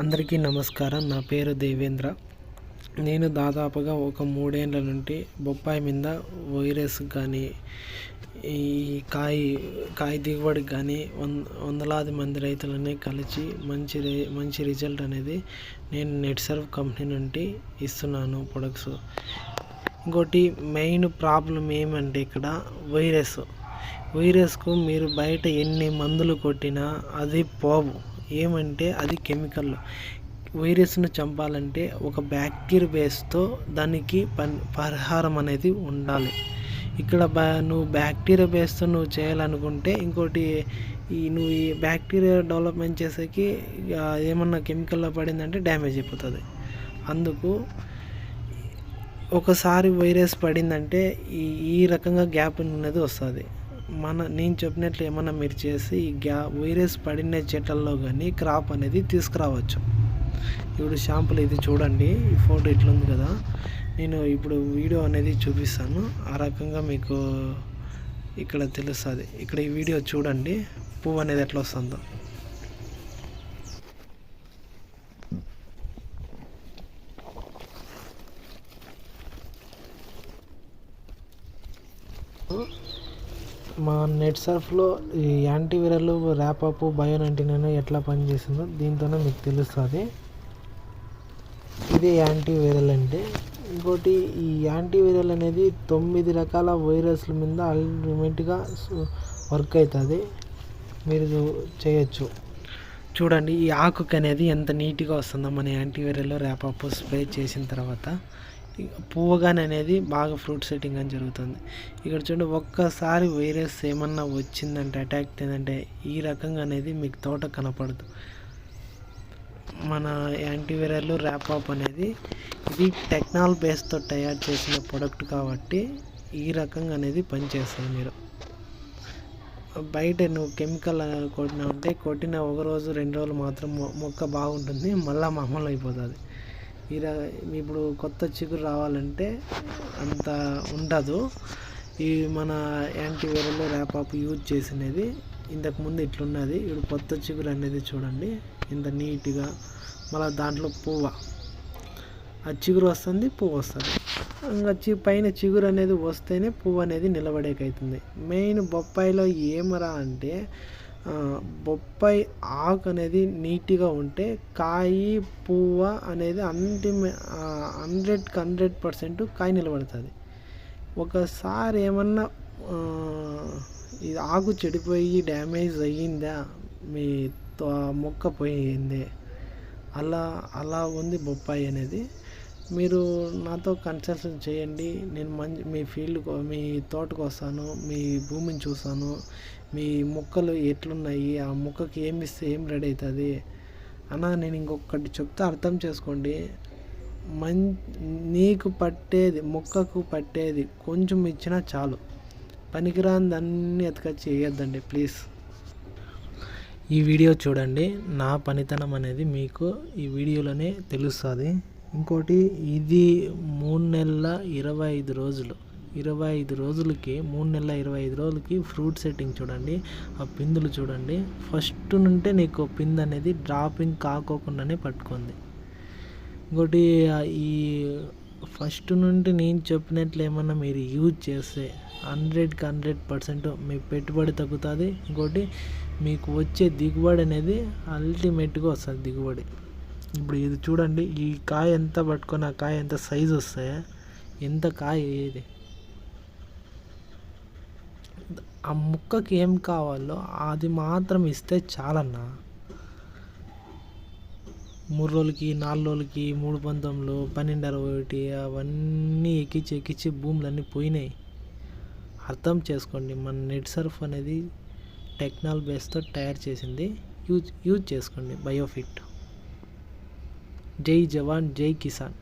అందరికీ నమస్కారం. నా పేరు దేవేంద్ర. నేను దాదాపుగా ఒక మూడేళ్ళ నుండి బొప్పాయి మీద వైరస్ కానీ ఈ కాయ కాయ దిగుబడికి కానీ వంద వందలాది మంది రైతులని కలిసి మంచి మంచి రిజల్ట్ అనేది నేను నెట్ సర్వ్ కంపెనీ నుండి ఇస్తున్నాను ప్రొడక్ట్స్. ఇంకోటి మెయిన్ ప్రాబ్లం ఏమంటే ఇక్కడ వైరస్. వైరస్కు మీరు బయట ఎన్ని మందులు కొట్టినా అది పోవు. ఏమంటే అది కెమికల్. వైరస్ను చంపాలంటే ఒక బ్యాక్టీరియా బేస్తో దానికి పన్ పరిహారం అనేది ఉండాలి. ఇక్కడ బా నువ్వు బ్యాక్టీరియా బేస్తో నువ్వు చేయాలనుకుంటే ఇంకోటి ఈ నువ్వు ఈ బ్యాక్టీరియా డెవలప్మెంట్ చేసేకి ఏమన్నా కెమికల్లో పడిందంటే డ్యామేజ్ అయిపోతుంది. అందుకు ఒకసారి వైరస్ పడిందంటే ఈ ఈ రకంగా గ్యాప్ అనేది వస్తుంది. మన నేను చెప్పినట్లు ఏమన్నా మీరు చేసి ఈ గ్యా వైరస్ పడిన చెట్లలో కానీ క్రాప్ అనేది తీసుకురావచ్చు. ఇప్పుడు షాంపుల్ ఇది చూడండి ఈ ఫోటో ఇట్లుంది కదా. నేను ఇప్పుడు వీడియో అనేది చూపిస్తాను. ఆ రకంగా మీకు ఇక్కడ తెలుస్తుంది. ఇక్కడ ఈ వీడియో చూడండి పువ్వు అనేది ఎట్లా వస్తుందో. మా నెట్ సర్ఫ్లో ఈ యాంటీవైరల్ ర్యాపప్ బయో నైంటీ నైన్ ఎట్లా పనిచేసిందో దీంతోనే మీకు తెలుస్తుంది. ఇదే యాంటీవైరల్ అంటే ఇంకోటి ఈ యాంటీవైరల్ అనేది తొమ్మిది రకాల వైరస్ల మీద అల్టిమేట్గా వర్క్ అవుతుంది మీరు చేయొచ్చు. చూడండి ఈ ఆకుకి అనేది ఎంత నీట్గా వస్తుందో మన యాంటీవైరల్ ర్యాపప్ స్ప్రే చేసిన తర్వాత. పువ్వుగానే అనేది బాగా ఫ్రూట్ సెట్టింగ్ అని జరుగుతుంది. ఇక్కడ చూడండి ఒక్కసారి వైరస్ ఏమన్నా వచ్చిందంటే అటాక్ అయిందంటే ఈ రకంగా అనేది మీకు తోట కనపడదు. మన యాంటీవైరల్ ర్యాపాప్ అనేది ఇది టెక్నాల్ బేస్తో తయారు చేసిన ప్రొడక్ట్ కాబట్టి ఈ రకంగా అనేది పనిచేస్తుంది మీరు. బయట నువ్వు కెమికల్ కొట్టినావు అంటే కొట్టిన ఒక రోజు రెండు రోజులు మాత్రం మొక్క బాగుంటుంది మళ్ళీ మామూలు అయిపోతుంది. మీరు ఇప్పుడు కొత్త చిగురు రావాలంటే అంత ఉండదు. ఈ మన యాంటీవైరల్ ర్యాపాప్ యూజ్ చేసినది ఇంతకుముందు ఇట్లున్నది. ఇప్పుడు కొత్త చిగురు అనేది చూడండి. ఇంత నీట్గా మళ్ళీ దాంట్లో పువ్వ. ఆ చిగురు వస్తుంది పువ్వు వస్తుంది. ఇంకా చి పైన చిగురు అనేది వస్తేనే పువ్వు అనేది నిలబడేకవుతుంది మెయిన్ బొప్పాయిలో ఏమరా అంటే బొప్పాయి ఆకు అనేది నీట్గా ఉంటే కాయి పువ్వ అనేది అంటిమే హండ్రెడ్కి హండ్రెడ్ పర్సెంట్ కాయ నిలబడుతుంది. ఒకసారి ఏమన్నా ఇది ఆకు చెడిపోయి డ్యామేజ్ అయ్యిందా? మీ మొక్క పోయింది. అలా అలా ఉంది బొప్పాయి అనేది. మీరు నాతో కన్సల్షన్ చేయండి. నేను మంచి మీ ఫీల్డ్ మీ తోటకు వస్తాను మీ భూమిని చూస్తాను మీ మొక్కలు ఎట్లున్నాయి ఆ మొక్కకి ఏమి ఇస్తే ఏం రెడీ అవుతుంది అన్న నేను ఇంకొకటి చెప్తే అర్థం చేసుకోండి. మం నీకు పట్టేది మొక్కకు పట్టేది కొంచెం ఇచ్చినా చాలు. పనికిరాని దాన్ని ఎతకొచ్చి వేయద్దండి ప్లీజ్. ఈ వీడియో చూడండి. నా పనితనం అనేది మీకు ఈ వీడియోలోనే తెలుస్తుంది. ఇంకోటి ఇది మూడు నెలల ఇరవై ఐదు రోజులు. ఇరవై ఐదు రోజులకి మూడు నెలల ఇరవై ఐదు రోజులకి ఫ్రూట్ సెట్టింగ్ చూడండి ఆ పిందులు చూడండి. ఫస్ట్ నుంటే నీకు పింద్ అనేది డ్రాపింగ్ కాకోకుండానే పట్టుకుంది. ఇంకోటి ఈ ఫస్ట్ నుండి నేను చెప్పినట్లు ఏమన్నా మీరు యూజ్ చేస్తే హండ్రెడ్కి హండ్రెడ్ పర్సెంట్ మీ పెట్టుబడి తగ్గుతుంది. ఇంకోటి మీకు వచ్చే దిగుబడి అనేది అల్టిమేట్గా వస్తుంది దిగుబడి. ఇప్పుడు ఇది చూడండి ఈ కాయ ఎంత పట్టుకొని ఆ కాయ ఎంత సైజు వస్తాయా ఎంత కాయ ఏది? ఆ ముక్కకి ఏం కావాలో అది మాత్రం ఇస్తే చాలన్నా. మూడు రోజులకి నాలుగు రోజులకి మూడు పంతొమ్మిదిలో పన్నెండు అరవై ఒకటి అవన్నీ ఎక్కించి ఎక్కించి భూములన్నీ పోయినాయి. అర్థం చేసుకోండి మన నెట్ సర్ఫ్ అనేది టెక్నాల్ బేస్తో తయారు చేసింది. యూజ్ యూజ్ చేసుకోండి బయోఫిట్. जय जवान जय किसान।